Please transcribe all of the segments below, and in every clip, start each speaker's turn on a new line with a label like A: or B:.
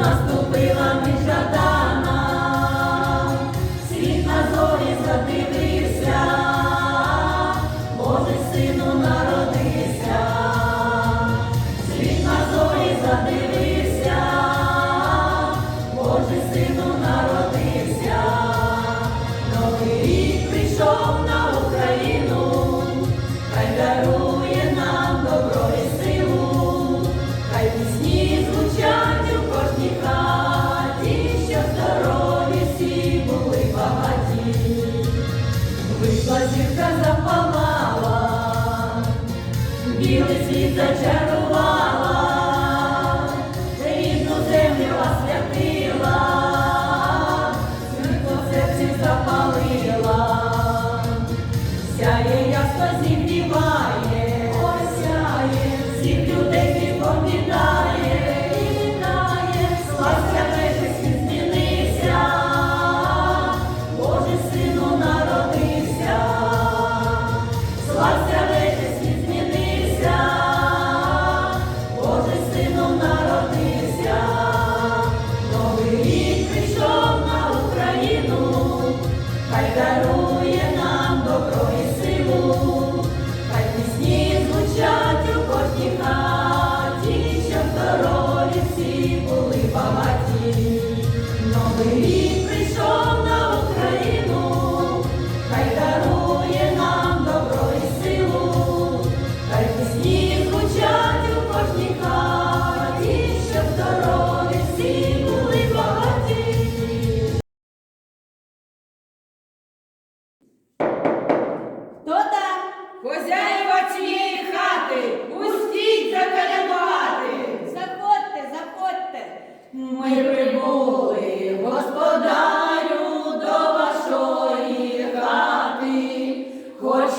A: наступила мить. Зірка запалала, білий світ зачарувала,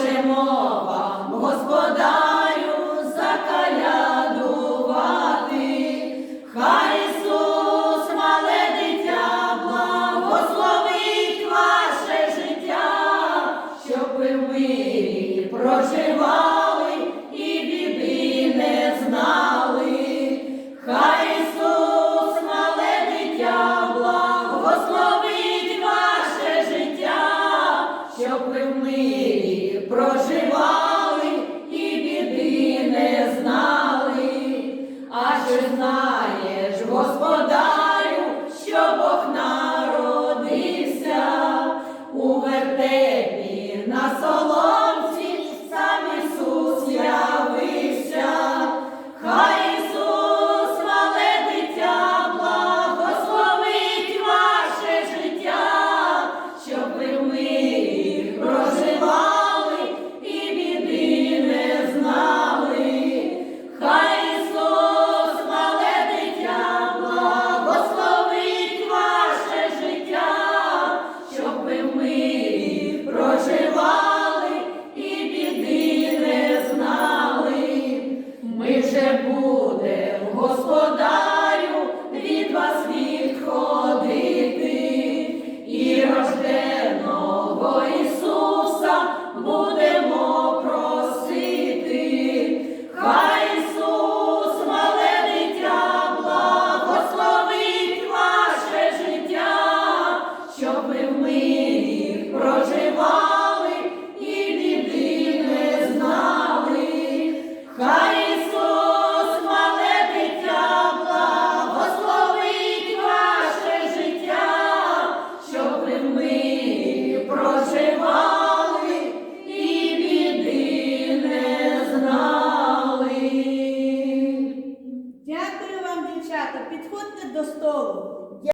A: Перемога, Господа. милі проживає.